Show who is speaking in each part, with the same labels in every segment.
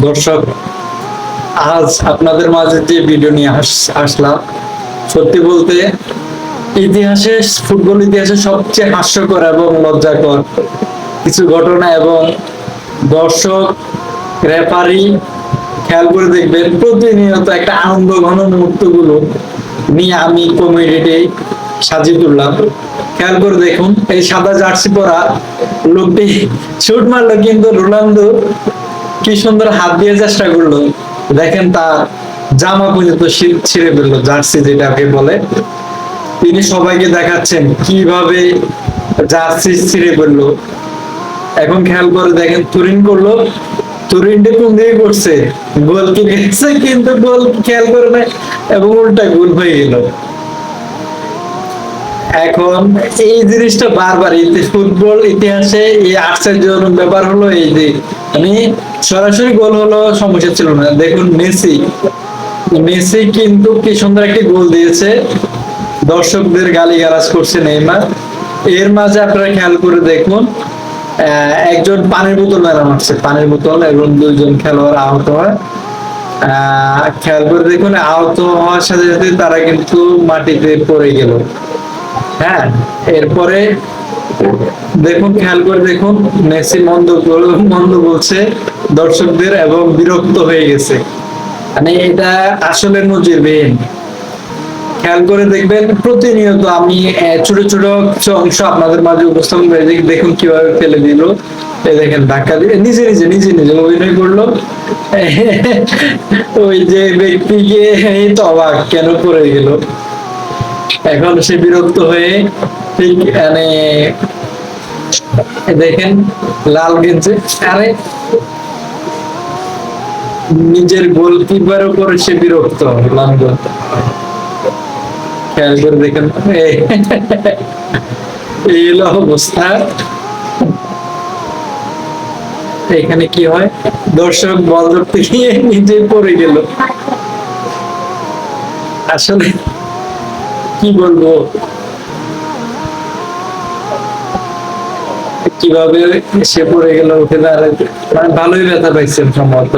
Speaker 1: দর্শক, আজ আপনাদের মাঝে যে ভিডিও নিয়ে আস- আসলাম, সত্যি বলতে ইতিহাসে, ফুটবল ইতিহাসে সবচেয়ে হাস্যকর এবং লজ্জাকর কিছু ঘটনা এবং দর্শক রেফারি খেয়াল করে দেখবেন, প্রতিনিয়ত একটা আনন্দ ঘন মুহূর্তগুলো নিয়ে আমি কমিউনিটি সাজিয়ে তুললাম। খেয়াল করে দেখুন, এই সাদা জার্সি পরা লোকটি শুট মারলো কিন্তু রোনালদো কি সুন্দর হাত দিয়ে চেষ্টা করল। দেখেন তার জামা পর্যন্ত ছিঁড়ে ফেলল, জার্সি যেটাকে বলে। তিনি সবাইকে দেখাচ্ছেন কীভাবে জার্সি ছিঁড়ে ফেলল। এখন খেয়াল করে দেখেন, তুরিন করল। তুরিনটা কোন দিকে করছে? গোল কি গেছে, কিন্তু গোল খেয়াল করে না এবং উল্টা গোল হয়ে গেল। এখন এই জিনিসটা বারবার ফুটবল ইতিহাসে এই আশ্চর্যজনক ব্যাপার হলো এই যে মানে সরাসরি গোল হলো সমস্যা ছিল না। দেখুন মেসি মেসি কিন্তু কি সুন্দর একটি গোল দিয়েছে। দর্শকদের গালি গালাজ করছে নেইমার। এর মাঝে আপনারা খেয়াল করে দেখুন একজন পানির বোতল মেরা মারছে, পানির বোতল এবং দুইজন খেলোয়াড় আহত হয়। খেয়াল করে দেখুন, আহত হওয়ার সাথে সাথে তারা কিন্তু মাটিতে পড়ে গেল। হ্যাঁ এরপরে দেখুন, খেয়াল করে দেখুন, মেসি মন্দ মন্দ বলছে দর্শকদের এবং বিরক্ত হয়ে গেছে। মানে এটা আসলে নজিরবিহীন খেয়াল করে দেখবেন, প্রতিনিয়ত আমি ছোট ছোট কিছু অংশ আপনাদের মাঝে উপস্থাপন করে। দেখুন কীভাবে ফেলে দিল। এই দেখেন, ধাক্কা দিয়ে নিজে নিজে নিজে নিজে অভিনয় করল। ওই যে ব্যক্তিকে এই তো অবাক কেন পড়ে গেল? এখন সে বিরক্ত হয়ে ঠিক মানে দেখেন, লাল গেঞ্জে। আরে, নিজের গোলকিপার উপরে সে বিরক্ত লন্ডন খেয়াল করে দেখেন। এই হলো অবস্থা। এখানে কি হয়? দর্শক বল ধরতে গিয়ে নিজে পড়ে গেল। আসলে কি বলব? কীভাবে সে পড়ে গেল উঠে দাঁড়াতে মানে ভালোই ব্যথা পাইছেন সম্ভবত।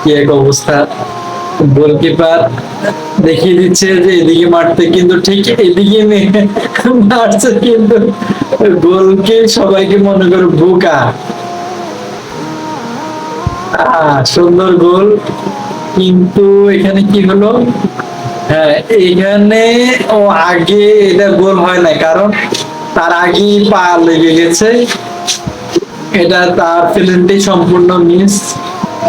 Speaker 1: কি এক অবস্থা। গোলকিপার দেখিয়ে দিচ্ছে যে এদিকে মারতে কিন্তু ঠিক এদিকে মারছে কিন্তু। গোলকে সবাইকে মনে করে বোকা। সুন্দর গোল। কিন্তু এখানে কি হলো? হ্যাঁ এখানে ও আগে এটা গোল হয় না কারণ তার আগেই পা লেগে গেছে। এটা তার সম্পূর্ণ মিস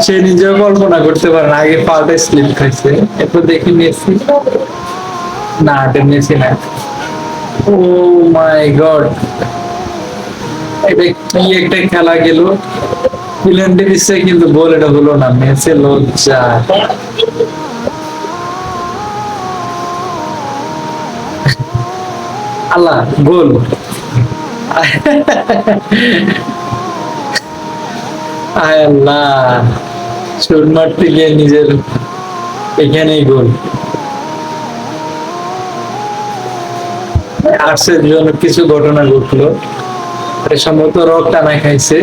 Speaker 1: সে নিজেও কল্পনা করতে পারে না, আগে পাটা স্লিপ খাইছে এরপর দেখি মেসি। না, এটা মেসি না। Oh my God. এটা কি একটা খেলা গেল? ফিল্মটি দিচ্ছে কিন্তু গোল এটা হলো না, মেসি লজ্জা। আল্লাহ, গোল। আল্লাহ নিজের এখানেই গোল। আশ্চর্যজনক কিছু ঘটনা ঘটলো। সম্ভবত রক টানা খাইছে।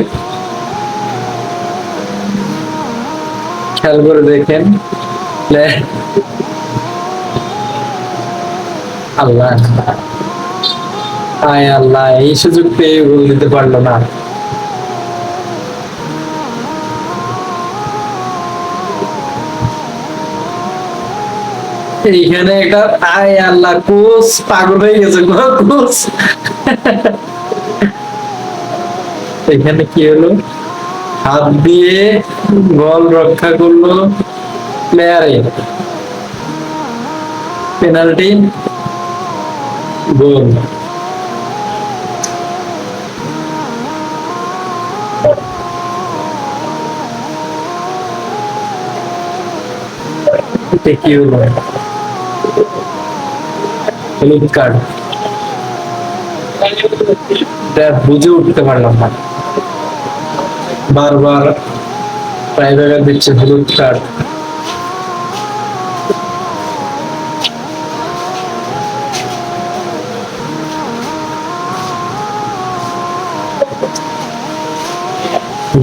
Speaker 1: খেয়াল করে দেখেন। আল্লাহ। আয় আল্লাহ, এই সুযোগ পেয়ে গোল দিতে পারল না। এইখানে একটা আয় আল্লাহ কোচ পাগল হয়ে গেছে কোচ এখানে কি হলো? হাত দিয়ে বল রক্ষা করল প্লেয়ারে পেনাল্টি গোল। কার্ড বুঝে উঠতে পারলাম না। বারবার প্রাইভেট দিচ্ছে হলুদ কার্ড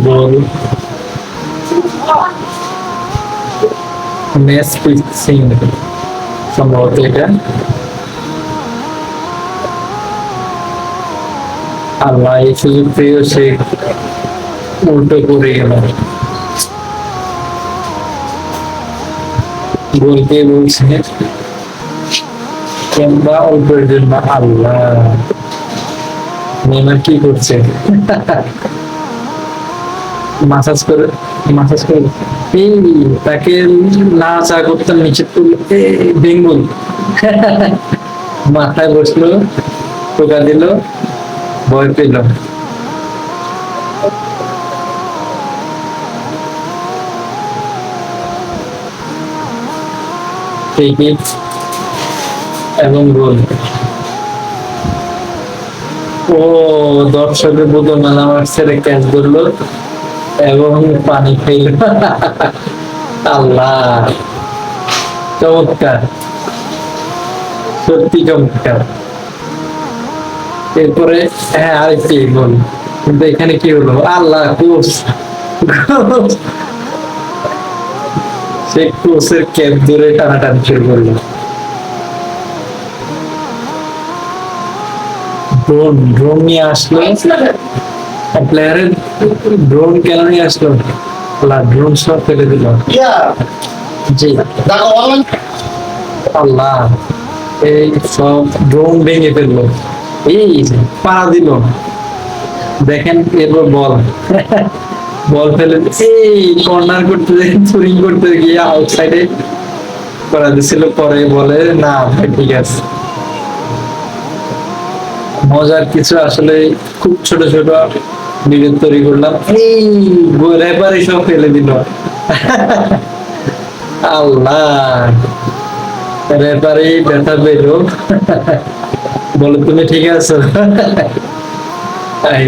Speaker 1: গোল মেস সিং সম্ভবত এটা আল্লাহ এই সুযোগ পেয়েও সে উল্টো করে গেল বলতে বলছে কিংবা অল্পের জন্য আল্লাহ। নেইমার কি করছে? মাসাজ করে মাসাজ করে, এই, তাকে না চা করতাম নিচে তুলে বেঙ্গল। মাথায় বসল, টোকা দিল, ভয় পেল। এবং গোল ও দর্শকের আমার ছেলে ক্যাচ ধরলো এবং পানি আল্লাহ, চমৎকার। সত্যি চমৎকার। এরপরে হ্যাঁ আরেকটি গোল কিন্তু এখানে কি হলো? আল্লাহ কোচ সে ক্যাপ ধরে টানাটানি শুরু করল। ড্রোন ড্রোন নিয়ে আসলো। প্লেয়ারের ড্রোন কেন নিয়ে আসলো? ড্রোন সব ফেলে দিল। জি। আল্লাহ এই সব ড্রোন ভেঙে ফেলল। এই পাড়া দিল। দেখেন এরপর বল। বল ফেলে এই কর্নার করতে চুরিং করতে গিয়ে আউটসাইডে করা দিছিল, পরে বলে, না ভাই, ঠিক আছে। মজার কিছু আসলে খুব ছোট ছোট ভিডিও তৈরি করলাম। এই রেপারে সব ফেলে দিল। আল্লাহ রেপারে ব্যথা পেল। বলো, তুমি ঠিক আছো? এই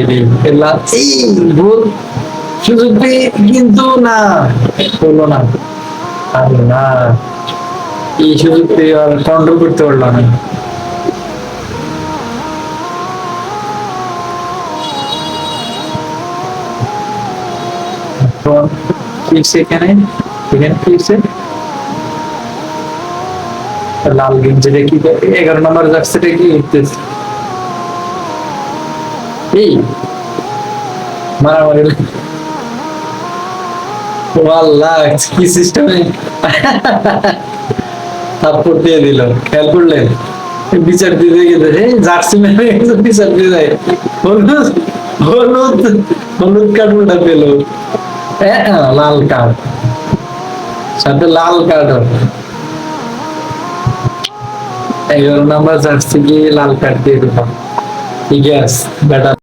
Speaker 1: ভুল সুযোগ কিন্তু না। হলো না। আল্লাহ এই সুযোগ পেয়ে আর কন্ট্রোল করতে পারলাম না। লাল গেঞ্জিটা কি এগারো নম্বর জার্সিটা কি মারামারি। আল্লাহ কি দিয়ে দিল। খেয়াল করলেন? বিচার দিতে গেছে। এই জার্সি বিচার দিয়ে দেয়। হলুদ হলুদ হলুদ কার্ড উল্টা পেল। লাল কার্ড সাথে লাল কার্ড এগারো নাম্বার জার্সি গিয়ে লাল কার্ড দিয়ে দিলাম। ঠিক আছে বেটা